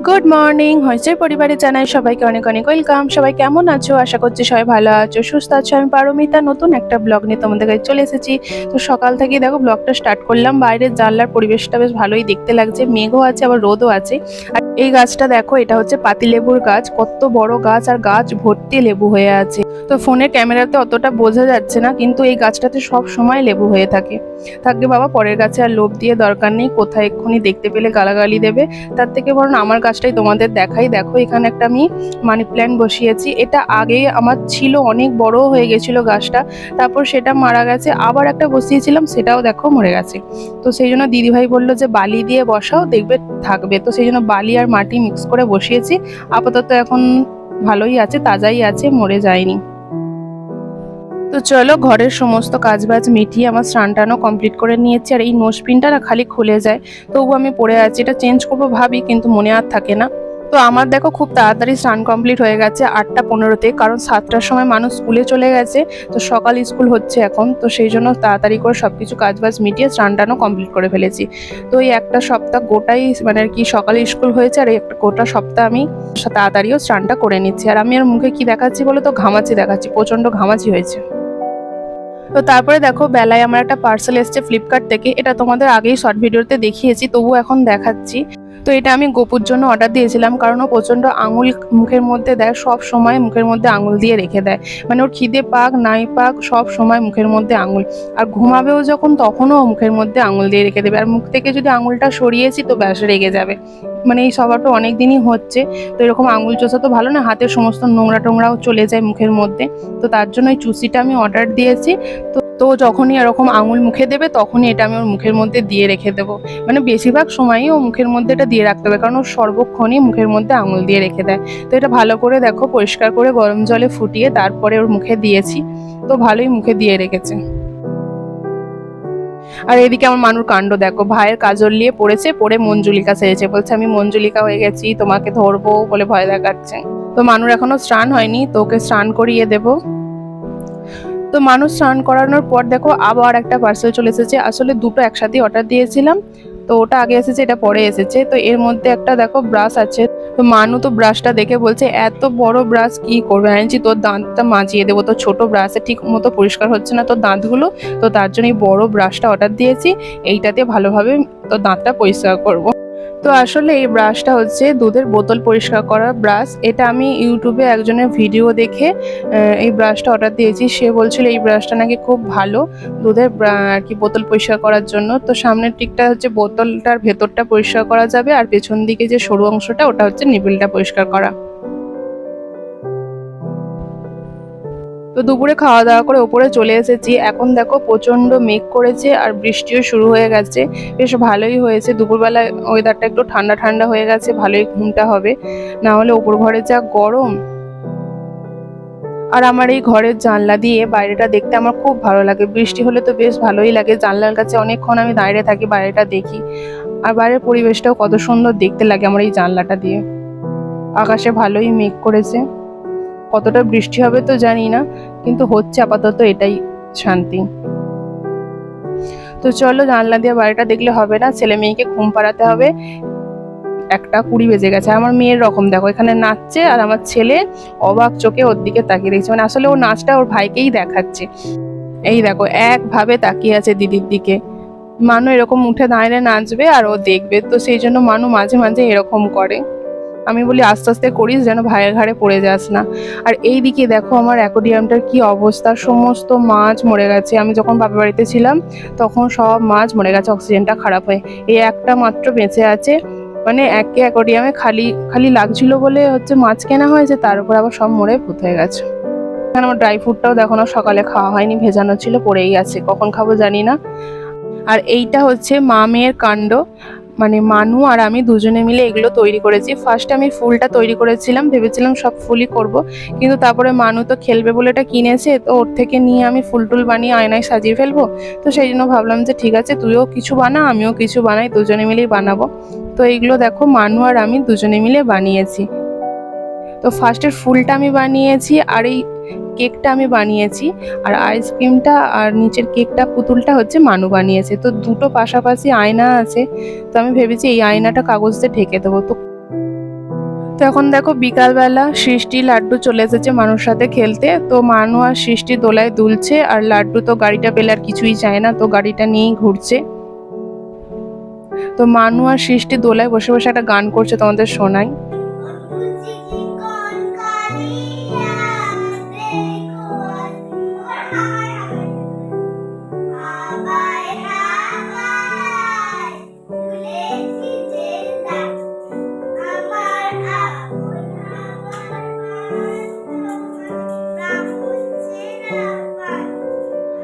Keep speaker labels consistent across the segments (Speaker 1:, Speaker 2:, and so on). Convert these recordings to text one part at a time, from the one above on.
Speaker 1: Good morning হয়েছে পরিবারে জানাই সবাইকে অনেক অনেক ওয়েলকাম সবাই কেমন আছো? আশা করছি সবাই ভালো আছো, সুস্থ আছো। আমি পারমিতা, নতুন একটা ব্লগ নিয়ে তোমাদের কাছে চলে এসেছি। তো সকাল থেকে দেখো ব্লগটা স্টার্ট করলাম। বাইরের জানলার পরিবেশটা বেশ ভালোই দেখতে লাগছে। মেঘও আছে, আবার রোদও আছে। আর এই গাছটা দেখো, এটা হচ্ছে পাতিলেবুর গাছ। কত বড় গাছ আর গাছ ভর্তি লেবু হয়ে আছে। তো ফোনের ক্যামেরাতে অতটা বোঝা যাচ্ছে না, কিন্তু এই গাছটাতে সব সময় লেবু হয়ে থাকে। থাকবে বাবা, পরের গাছে আর লোভ দিয়ে দরকার নেই। কোথায় এক্ষুনি দেখতে পেলে গালাগালি দেবে। তার থেকে বরং আমার গাছটাই তোমাদের দেখাই। দেখো, এখানে একটা আমি মানি প্ল্যান্ট বসিয়েছি। এটা আগে আমার ছিল, অনেক বড় হয়ে গেছিল গাছটা। তারপর সেটা মারা গেছে। আবার একটা বসিয়েছিলাম, সেটাও দেখো মরে গেছে। তো সেই জন্য দিদিভাই বলল যে, বালি দিয়ে বসাও, দেখবে থাকবে। তো সেই জন্য বালি আর মাটি মিক্স করে বসিয়েছি। আপাতত এখন ভালোই আছে, তাজাই আছে, মরে যায়নি। তো চলো ঘরের সমস্ত কাজবাজ মিটিয়ে আমার স্নান টানও কমপ্লিট করে নিয়েছি। আর এই নোসপিনটা না খালি খুলে যায়। তবু আমি পড়ে আছি। এটা চেঞ্জ করব ভাবি, কিন্তু মনে আর থাকে না। তো আমার দেখো খুব তাড়াতাড়ি স্নান কমপ্লিট হয়ে গেছে আটটা পনেরোতে। কারণ সাতটার সময় মানুষ স্কুলে চলে গেছে। তো সকাল স্কুল হচ্ছে এখন। তো সেই জন্য তাড়াতাড়ি করে সব কিছু কাজবাজ মিটিয়ে স্নান টানও কমপ্লিট করে ফেলেছি। তো এই একটা সপ্তাহ গোটাই মানে আর কি সকালে স্কুল হয়েছে। আর এই একটা গোটা সপ্তাহ আমি তাড়াতাড়িও স্নানটা করে নিচ্ছি। আর আমি আর মুখে কি দেখাচ্ছি বলো তো? ঘামাচি দেখাচ্ছি। প্রচণ্ড ঘামাচি হয়েছে। তো তারপরে দেখো, বেলায় আমার একটা পার্সেল এসছে ফ্লিপকার্ট থেকে। এটা তোমাদের আগেই শর্ট ভিডিওতে দেখিয়েছি তবু এখন দেখাচ্ছি। তো এটা আমি গোপুর জন্য অর্ডার দিয়েছিলাম, কারণ ও প্রচণ্ড আঙুল মুখের মধ্যে দেয়, সব সময় মুখের মধ্যে আঙুল দিয়ে রেখে দেয়। মানে ওর খিদে পাক, নাই পাক, সব সময় মুখের মধ্যে আঙুল। আর ঘুমাবেও যখন, তখনও মুখের মধ্যে আঙুল দিয়ে রেখে দেবে। আর মুখ থেকে যদি আঙুলটা সরিয়েছি, তো ব্যাস, রেগে যাবে। মানে এই স্বভাবটা অনেক দিনই হচ্ছে, তো এরকম আঙুল চোষা তো ভালো না, হাতের সমস্ত নোংরা টোংরাও চলে যায় মুখের মধ্যে, তো তার জন্য এই চুষিটা আমি অর্ডার দিয়েছি, তো তো যখনই এরকম আঙুল মুখে দেবে তখনই এটা আমি ওর মুখের মধ্যে দিয়ে রেখে দেবো মানে বেশিরভাগ সময়ই ও মুখের মধ্যে এটা দিয়ে রাখতে হবে, কারণ ও সর্বক্ষণই মুখের মধ্যে আঙুল দিয়ে রেখে দেয়, তো এটা ভালো করে দেখো, পরিষ্কার করে গরম জলে ফুটিয়ে তারপরে ওর মুখে দিয়েছি, তো ভালোই মুখে দিয়ে রেখেছে। আর এদিকে আমার মানুর কাণ্ড, দেখো, ভাইয়ের কাজল নিয়ে পড়েছে, পড়ে মঞ্জুলিকা সেরেছে বলছে, আমি মঞ্জুলিকা হয়ে গেছি, তোমাকে ধরবো বলে ভয় দেখাচ্ছে। তো মানুর এখনও স্নান হয়নি, তো ওকে স্নান করিয়ে দেবো। তো মানুষ স্নান করানোর পর, দেখো, আবার একটা পার্সেল চলে এসেছে। আসলে দুটো একসাথে অর্ডার দিয়েছিলাম, তো ওটা আগে এসেছে, এটা পরে এসেছে। তো এর মধ্যে একটা, দেখো ব্রাশ আছে। তো মানু তো ব্রাশটা দেখে বলছে, এত বড় ব্রাশ কি করবে আনছি তোর দাঁতটা মাজিয়ে দেবো তো ছোট ব্রাশে ঠিক মতো পরিষ্কার হচ্ছে না তোর দাঁতগুলো, তো তার জন্য এই বড় ব্রাশটা অর্ডার দিয়েছি, এইটাতে ভালোভাবে তোর দাঁতটা পরিষ্কার করব। তো আসলে এই ব্রাশটা হচ্ছে দুধের বোতল পরিষ্কার করার ব্রাশ এটা আমি ইউটিউবে একজনের ভিডিও দেখে এই ব্রাশটা অর্ডার দিয়েছি। সে বলছিল এই ব্রাশটা নাকি খুব ভালো দুধের আর কি বোতল পরিষ্কার করার জন্য। তো সামনের টিকটা হচ্ছে বোতলটার ভেতরটা পরিষ্কার করা যাবে আর পেছন দিকে যে সরু অংশটা, ওটা হচ্ছে নিবিলটা পরিষ্কার করা। তো দুপুরে খাওয়া দাওয়া করে ওপরে চলে এসেছি। এখন দেখো প্রচণ্ড মেঘ করেছে আর বৃষ্টিও শুরু হয়ে গেছে। বেশ ভালোই হয়েছে। দুপুরবেলা ওয়েদারটা একটু ঠান্ডা ঠান্ডা হয়ে গেছে, ভালোই ঘুমটা হবে। না হলে ওপর ঘরে যা গরম। আর আমার এই ঘরের জানলা দিয়ে বাইরেটা দেখতে আমার খুব ভালো লাগে। বৃষ্টি হলে তো বেশ ভালোই লাগে। জানলার কাছে অনেকক্ষণ আমি দাঁড়িয়ে থাকি, বাইরেটা দেখি। আর বাইরের পরিবেশটাও কত সুন্দর দেখতে লাগে আমার এই জানলাটা দিয়ে। আকাশে ভালোই মেঘ করেছে। কতটা বৃষ্টি হবে তো জানি না, কিন্তু হচ্ছে আপাতত এটাই শান্তি। তো চলো জানলা দিয়ে বাড়িটা দেখলে হবে না, ছেলে মেয়েকে ঘুম পাড়াতে হবে। একটা কুড়ি বেজে গেছে আমার মেয়ের রকম, দেখো এখানে নাচছে আর আমার ছেলে অবাক চোখে ওর দিকে তাকিয়ে দেখছে। মানে আসলে ও নাচটা ওর ভাইকেই দেখাচ্ছে। এই দেখো, একভাবে তাকিয়ে আছে দিদির দিকে। মানু এরকম উঠে দাঁড়িয়ে নাচবে আর ও দেখবে, তো সেই জন্য মানু মাঝে মাঝে এরকম করে। আমি বলি আস্তে আস্তে করিস যেন ভাইয়ের ঘাড়ে পড়ে যাস না। আর এই দিকে দেখো আমার অ্যাকোডিয়ামটার কি অবস্থা। সমস্ত মাছ মরে গেছে। আমি যখন বাপের বাড়িতে ছিলাম, তখন সব মাছ মরে গেছে, অক্সিজেনটা খারাপ হয়ে। এই একটা মাত্র বেঁচে আছে। মানে একে অ্যাকোডিয়ামে খালি খালি লাগছিল বলে হচ্ছে মাছ কেনা হয়েছে, তার উপর আবার সব মরে ভূত হয়ে গেছে। এখানে আমার ড্রাই ফ্রুটটাও দেখো না, সকালে খাওয়া হয়নি, ভেজানো ছিল, পড়েই আছে। কখন খাব জানি না। আর এইটা হচ্ছে মা মেয়ের কাণ্ড। মানে মানু আর আমি দুজনে মিলে এগুলো তৈরি করেছি। ফার্স্ট আমি ফুলটা তৈরি করেছিলাম, ভেবেছিলাম সব ফুলই করব। কিন্তু তারপরে মানু তো খেলবে বলে এটা কিনেছে, তো ওর থেকে নিয়ে আমি ফুল টুল বানিয়ে আয়নায় সাজিয়ে ফেলব। তো সেই জন্য ভাবলাম যে ঠিক আছে, তুইও কিছু বানা, আমিও কিছু বানাই, দুজনে মিলেই বানাবো। তো এইগুলো দেখো, মানু আর আমি দুজনে মিলে বানিয়েছি। তো ফার্স্টের ফুলটা আমি বানিয়েছি, আর এই কেকটা আমি বানিয়েছি, আর আইসক্রিমটা আর নিচের কেকটা, পুতুলটা হচ্ছে মানু বানিয়েছে। তো দুটো পাশাপাশি আয়না আছে, তো আমি ভেবেছি এই আয়নাটা কাগজ দিয়ে ঢেকে দেবো। তো তো এখন দেখো বিকালবেলা সৃষ্টি লাড্ডু চলে এসেছে মানুষ সাথে খেলতে। তো মানু আর সৃষ্টি দোলায় দুলছে, আর লাড্ডু তো গাড়িটা পেলে আর কিছুই চায় না, তো গাড়িটা নিয়েই ঘুরছে। তো মানু আর সৃষ্টি দোলায় বসে বসে একটা গান করছে তোমাদের শোনাই।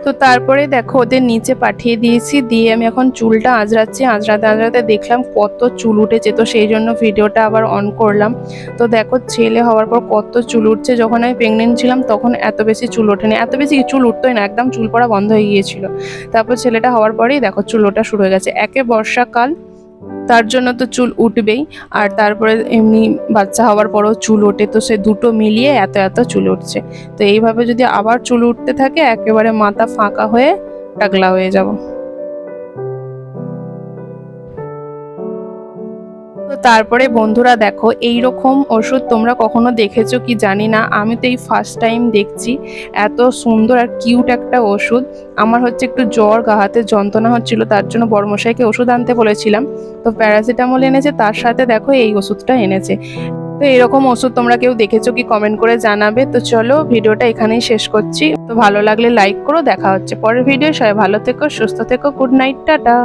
Speaker 1: তো তারপরে দেখো ওদের নিচে পাঠিয়ে দিয়েছি। দিয়ে আমি এখন চুলটা আঁচড়াচ্ছি, আঁচড়াতে আঁচড়াতে দেখলাম কত চুল উঠেছে। তো সেই জন্য ভিডিওটা আবার অন করলাম। তো দেখো ছেলে হওয়ার পর কত চুল উঠছে। যখন আমি প্রেগনেন্ট ছিলাম তখন এত বেশি চুল ওঠেনি। এত বেশি চুল উঠতোই না, একদম চুল পড়া বন্ধ হয়ে গিয়েছিল। তারপর ছেলেটা হওয়ার পরেই দেখো চুল ওঠা শুরু হয়ে গেছে। একে বর্ষাকাল তার জন্য তো চুল উঠবেই। আর তারপরে এমনি বাচ্চা হওয়ার পরও চুল ওঠে, তো সে দুটো মিলিয়ে এত এত চুল উঠছে। তো এইভাবে যদি আবার চুল উঠতে থাকে, একেবারে মাথা ফাঁকা হয়ে টাকলা হয়ে যাব। তারপরে বন্ধুরা দেখো এই রকম ওষুধ তোমরা কখনো দেখেছ কি জানি না? আমি তো এই ফার্স্ট টাইম দেখছি। এত সুন্দর আর কিউট একটা ওষুধ। আমার হচ্ছে একটু জ্বর, গা হাতে যন্ত্রণা হচ্ছিল, তার জন্য বড়মশাইকে ওষুধ আনতে বলেছিলাম। তো প্যারাসিটামল এনেছে, তার সাথে দেখো এই ওষুধটা এনেছে। তো এরকম ওষুধ তোমরা কেউ দেখেছ কি কমেন্ট করে জানাবে? তো চলো ভিডিওটা এখানেই শেষ করছি। তো ভালো লাগলে লাইক করো, দেখা হচ্ছে পরের ভিডিও সবাই ভালো থেকো, সুস্থ থেকো গুড নাইট টাটা।